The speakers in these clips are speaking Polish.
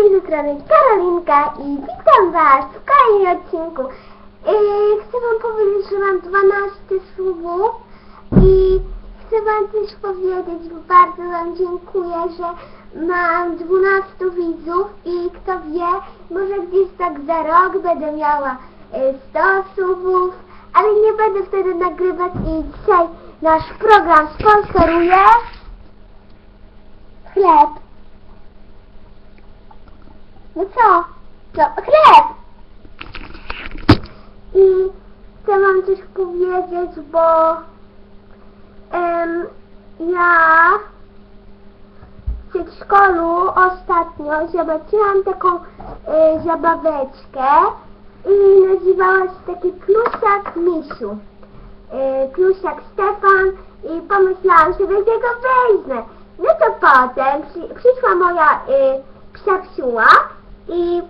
tej strony Karolinka i witam Was w kolejnym odcinku. Yy, chcę Wam powiedzieć, że mam 12 subów i chcę Wam też powiedzieć, bo bardzo Wam dziękuję, że mam 12 widzów i kto wie, może gdzieś tak za rok będę miała yy, 100 subów, ale nie będę wtedy nagrywać i dzisiaj nasz program sponsoruje chleb. No co? Co? Chleb! I chcę wam coś powiedzieć, bo em, ja w przedszkolu ostatnio zobaczyłam taką e, zabaweczkę i nazywała się taki plusiak misiu. E, plusiak Stefan i pomyślałam sobie, że go wezmę. No to potem przy, przyszła moja y, psia psiuła i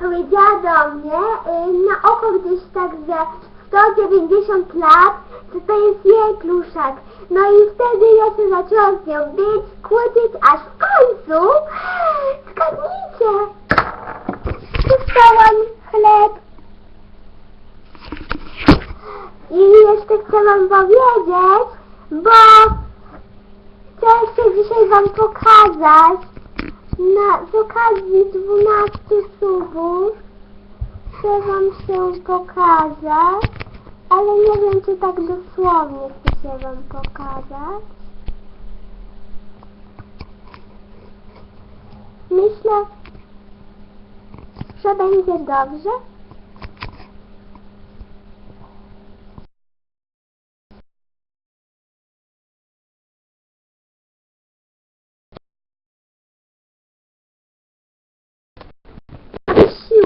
powiedziała do mnie y, na oko gdzieś tak ze 190 lat, że to jest jej pluszak. No i wtedy ja się zaczęłam z nią bić, kłócić, aż w końcu zgadnijcie, dostałam chleb. I jeszcze chcę wam powiedzieć, bo chcę jeszcze dzisiaj wam pokazać na, z okazji 12 subów chcę wam się pokazać, ale nie wiem czy tak dosłownie chcę się wam pokazać. Myślę, że będzie dobrze.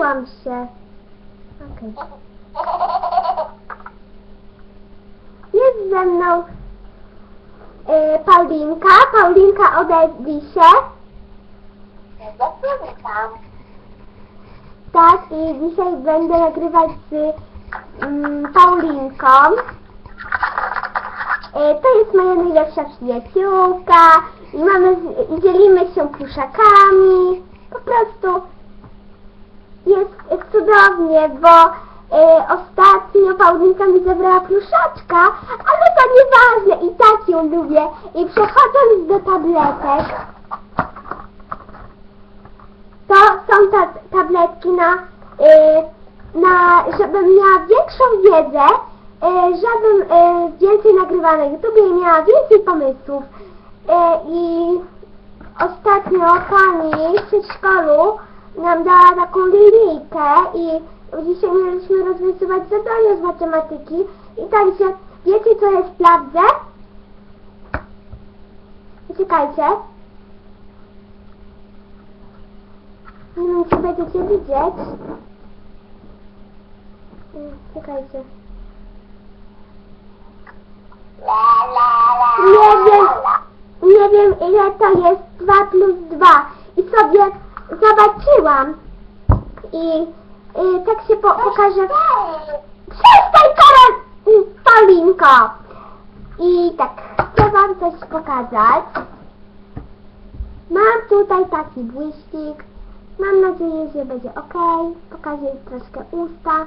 Się. Okej. Jest ze mną y, Paulinka. Paulinka odezwij się. Tak, i dzisiaj będę nagrywać z mm, Paulinką. Y, to jest moja najlepsza przyjaciółka i mamy, i dzielimy się pluszakami. Po prostu jest cudownie, bo e, ostatnio Paulinka mi zabrała pluszaczka, ale to nieważne, i tak ją lubię. I przechodząc do tabletek, to są ta, tabletki na, e, na, żebym miała większą wiedzę, e, żebym więcej nagrywała na YouTube i miała więcej pomysłów. I ostatnio pani w przedszkolu nam dała taką linijkę i dzisiaj mieliśmy rozwiązywać zadania z matematyki i także wiecie co jest sprawdzę? Czekajcie. Nie wiem czy będziecie widzieć. Mm, Czekajcie. Nie wiem, nie wiem ile to jest 2 plus 2 i sobie zobaczyłam. I y, tak się po, pokaże Przestań Karol y, Paulinko. I tak chcę wam coś pokazać. Mam tutaj taki błyszczyk. Mam nadzieję, że będzie ok pokażę troszkę usta.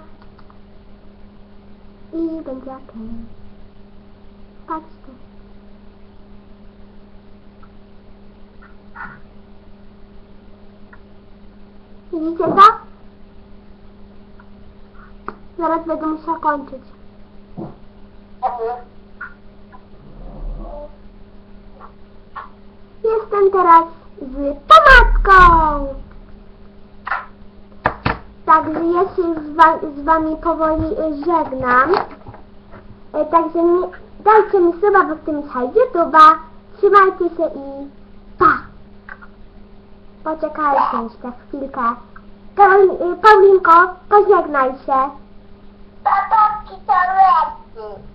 I będzie ok patrzcie Widzicie to? Zaraz będę musiała kończyć. Jestem teraz z pomadką. Także ja się z, wa z wami powoli żegnam. E, Także dajcie mi suba, bo chcę mieć YouTube'a. Trzymajcie się i! Poczekajcie jeszcze chwilkę. Paulinko, pożegnaj się. Papaski torebki.